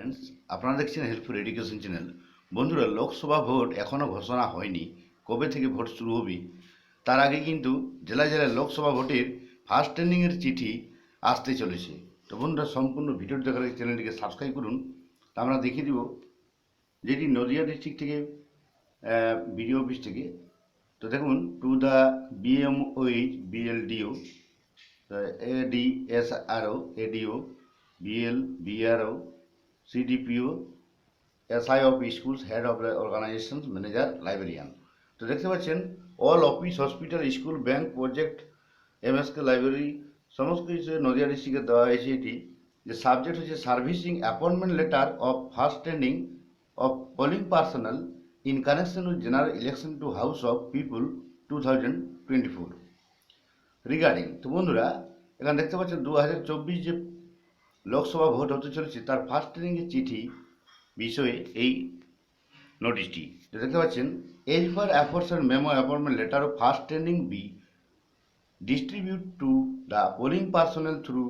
Friends আপনারা দেখছেন helpful education channel বন্ধুরা, লোকসভা ভোট এখনও ঘোষণা হয়নি। কবে থেকে ভোট শুরু হবে? তার আগে কিন্তু জেলায় জেলায় লোকসভা ভোটের ফার্স্ট ট্রেন্ডিংয়ের চিঠি আসতে চলেছে। তো বন্ধুরা, সম্পূর্ণ ভিডিও দেখার আগে চ্যানেলটিকে সাবস্ক্রাইব করুন। তা আমরা দেখিয়ে দিব যেটি নদিয়া ডিস্ট্রিক্ট থেকে বিডিও অফিস থেকে। তো দেখুন to the BMOH BLDO ADSRO ADO BL BRO CDPO SI of schools head of organisation manager librarian তো দেখতে পাচ্ছেন all office hospital school bank project MSK library সমস্ত কিছু নদিয়া ডিস্ট্রিক্টে দেওয়া হয়েছে এটি যে সাবজেক্ট হচ্ছে servicing appointment letter of first standing of polling personal in connection with general election to house of people two thousand twenty four regarding তো বন্ধুরা, এখানে দেখতে পাচ্ছেন দু হাজার চব্বিশ যে লোকসভা ভোট হতে চলেছে, তার ফার্স্ট ট্রেনিংয়ের চিঠি বিষয়ে এই নোটিশটি দেখতে পাচ্ছেন as per অ্যাফোর্সের memo appointment letter of first training be distribute to the polling personal through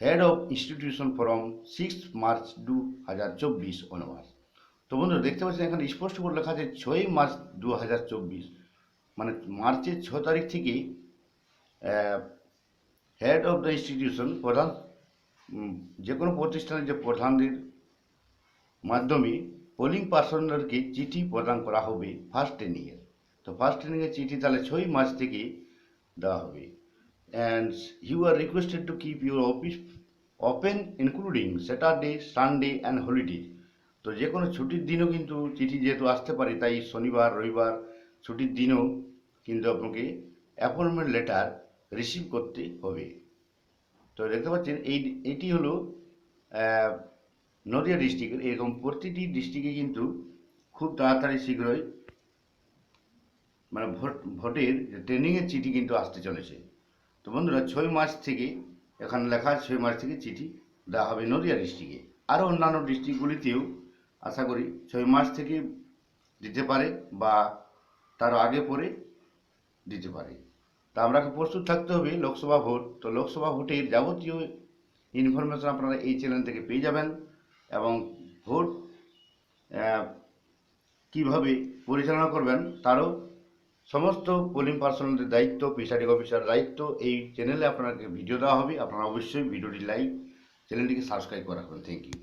head of institution from six March দু হাজার চব্বিশ অনুমাস তো বন্ধুরা, দেখতে পাচ্ছেন, এখানে স্পষ্ট করে লেখা আছে ছয়ই মার্চ দু হাজার চব্বিশ মানে মার্চের ছ তারিখ থেকে হেড অফ দ্য ইনস্টিটিউশন প্রধান যে কোনো প্রতিষ্ঠানের যে প্রধানদের মাধ্যমে পোলিং পার্সোনালকে চিঠি প্রদান করা হবে ফার্স্ট ট্রেনিংয়ের তো ফার্স্ট ট্রেনিংয়ের চিঠি তাহলে ছয় মাস থেকে দেওয়া হবে। And you are requested to keep your office open including Saturday Sunday and holiday তো যে কোনো ছুটির দিনও কিন্তু চিঠি যেহেতু আসতে পারে, তাই শনিবার, রবিবার ছুটির দিনও কিন্তু আপনাকে অ্যাপয়েন্টমেন্ট লেটার রিসিভ করতে হবে। তো দেখতে পাচ্ছেন, এই, এটি হলো নদিয়া ডিস্ট্রিক্টের এরকম প্রতিটি ডিস্ট্রিক্টে কিন্তু খুব তাড়াতাড়ি শীঘ্রই মানে ভোট, ভোটের ট্রেনিংয়ের চিঠি কিন্তু আসতে চলেছে। তো বন্ধুরা, ছয় মাস থেকে, এখানে লেখা ছয় মাস থেকে চিঠি দেওয়া হবে নদিয়া ডিস্ট্রিক্টে আরও অন্যান্য ডিস্ট্রিক্টগুলিতেও আশা করি ছয় মাস থেকে দিতে পারে বা তার আগে পরে দিতে পারে। তা আপনাকে প্রস্তুত থাকতে হবে লোকসভা ভোট। তো লোকসভা ভোটের যাবতীয় ইনফরমেশন আপনারা এই চ্যানেল থেকে পেয়ে যাবেন এবং ভোট কীভাবে পরিচালনা করবেন তারও সমস্ত পোলিং পার্সোনালদের দায়িত্ব প্রিসাইডিং অফিসার দায়িত্ব, এই চ্যানেলে আপনাকে ভিডিও দেওয়া হবে। আপনারা অবশ্যই ভিডিওটি লাইক চ্যানেলটিকে সাবস্ক্রাইব করে রাখবেন। Thank you